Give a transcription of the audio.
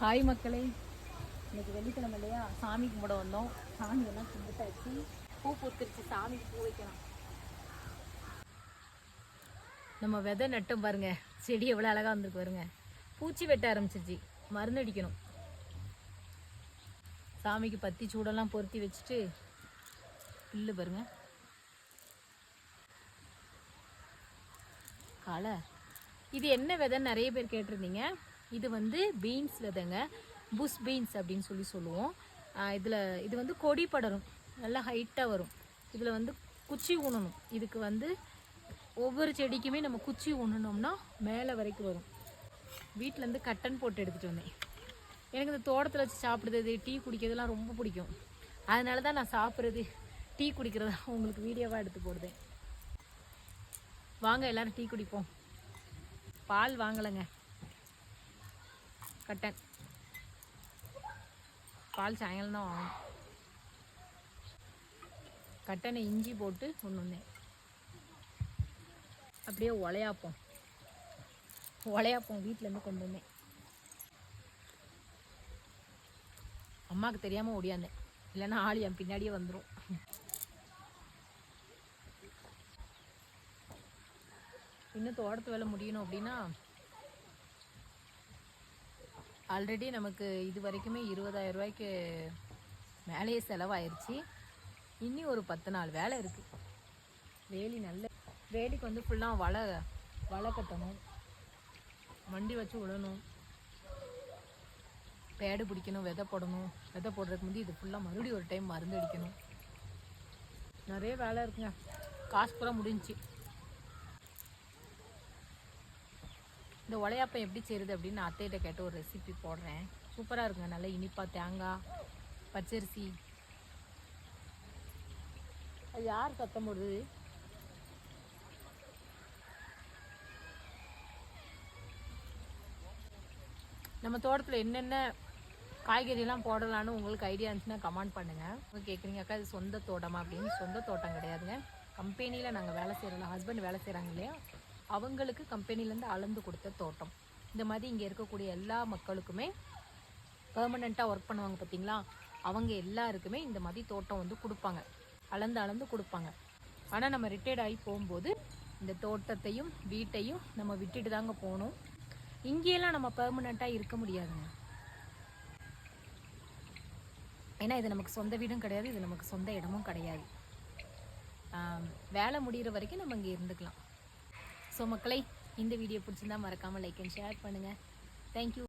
Hi மக்களே. இன்னைக்கு வெள்ளிக்கிழமை இல்லையா? சாமி கும்பிட வந்தோம். சாமி எல்லாம் கும்பிட்டாச்சு. பூ பூத்துருச்சு. சாமிக்கு பூ வைக்கலாம் நம்ம விதை நட்டும் பாருங்க. செடி எவ்வளோ அழகாக வந்திருக்கு பாருங்க. பூச்சி வெட்ட ஆரம்பிச்சிருச்சு. மருந்து அடிக்கணும். சாமிக்கு பத்தி சூடெல்லாம் பொருத்தி வச்சுட்டு புல்லு பாருங்க. களை இது என்ன விதைன்னு நிறைய பேர் கேட்டிருந்தீங்க. இது வந்து பீன்ஸ் விதைங்க புஷ் பீன்ஸ் அப்படின்னு சொல்லி சொல்லுவோம். இதில் இது வந்து கொடி படரும். நல்லா ஹைட்டாக வரும். இதில் வந்து குச்சி ஊனணும் இதுக்கு வந்து ஒவ்வொரு செடிக்குமே நம்ம குச்சி ஊனணும்னா மேலே வரைக்கும் வரும். வீட்டிலேருந்து கட்டன் போட்டு எடுத்துகிட்டு வந்தேன். எனக்கு இந்த தோட்டத்தில் வச்சு சாப்பிடுறது டீ குடிக்கிறதுலாம் ரொம்ப பிடிக்கும். அதனால தான் நான் சாப்பிட்றது டீ குடிக்கிறதா உங்களுக்கு வீடியோவாக எடுத்து போடுதேன் வாங்க எல்லாரும் டீ குடிப்போம். பால் வாங்கலைங்க. கட்டன். பால் சாயங்காலம் தான் வாங்கணும். கட்டனை இஞ்சி போட்டு ஒன்று ஒன்று அப்படியே உலையாப்போம் உலையாப்போம் வீட்டிலேருந்து கொண்டு வந்தேன். அம்மாவுக்கு தெரியாமல் ஓடியாந்தேன். இல்லைன்னா ஆள் என் பின்னாடியே வந்துடும் இன்னும் தோட்டத்து வேலை முடியணும் அப்படின்னா ஆல்ரெடி நமக்கு இது வரைக்குமே இருபதாயிரம் ரூபாய்க்கு மேலேயே செலவாயிருச்சு. இன்னி ஒரு பத்து நாள் வேலை இருக்குது வேலி நல்ல வேலிக்கு வந்து ஃபுல்லாக வலை வலை கட்டணும். வண்டி வச்சு விடணும். பேடு பிடிக்கணும் விதை போடணும். விதை போடுறதுக்கு முந்தி இது ஃபுல்லாக மறுபடியும் ஒரு டைம் மருந்து அடிக்கணும். நிறைய வேலை இருக்குங்க. காசு பூரா முடிஞ்சுச்சு. இந்த உலையாப்பம் எப்படி செய்யுது அப்படின்னு நான் அத்தைகிட்ட கேட்டு ஒரு ரெசிபி போடுறேன். சூப்பராக இருக்குங்க. நல்லா இனிப்பா தேங்காய் பச்சரிசி. அது யார் சத்தம் போடுது? நம்ம தோட்டத்தில் என்னென்ன காய்கறிலாம் போடலான்னு உங்களுக்கு ஐடியா இருந்துச்சுன்னா கமெண்ட் பண்ணுங்கள் உங்க கேட்குறீங்க அக்கா இது சொந்த தோட்டமா அப்படின்னு? சொந்த தோட்டம் கிடையாதுங்க. கம்பெனியில் நாங்கள் வேலை செய்கிறோம் ஹஸ்பண்ட் வேலை செய்கிறாங்க இல்லையா? அவங்களுக்கு கம்பெனிலேருந்து அளந்து கொடுத்த தோட்டம். இந்த மாதிரி இங்கே இருக்கக்கூடிய எல்லா மக்களுக்குமே பெர்மனெண்ட்டாக ஒர்க் பண்ணுவாங்க பார்த்தீங்களா? அவங்க எல்லாருக்குமே இந்த மாதிரி தோட்டம் வந்து கொடுப்பாங்க. அளந்து அளந்து கொடுப்பாங்க. ஆனால் நம்ம ரிட்டையர்ட் ஆகி போகும்போது இந்த தோட்டத்தையும் வீட்டையும் நம்ம விட்டுட்டு தாங்க போகணும். இங்கேயெல்லாம் நம்ம பெர்மனெண்ட்டாக இருக்க முடியாதுங்க. ஏன்னா இது நமக்கு சொந்த வீடும் கிடையாது இது நமக்கு சொந்த இடமும் கிடையாது. வேலை முடிகிற வரைக்கும் நம்ம இங்கே இருந்துக்கலாம். ஸோ மக்களை இந்த வீடியோ பிடிச்சிருந்தா மறக்காமல் லைக் அண்ட் ஷேர் பண்ணுங்கள் தேங்க்யூ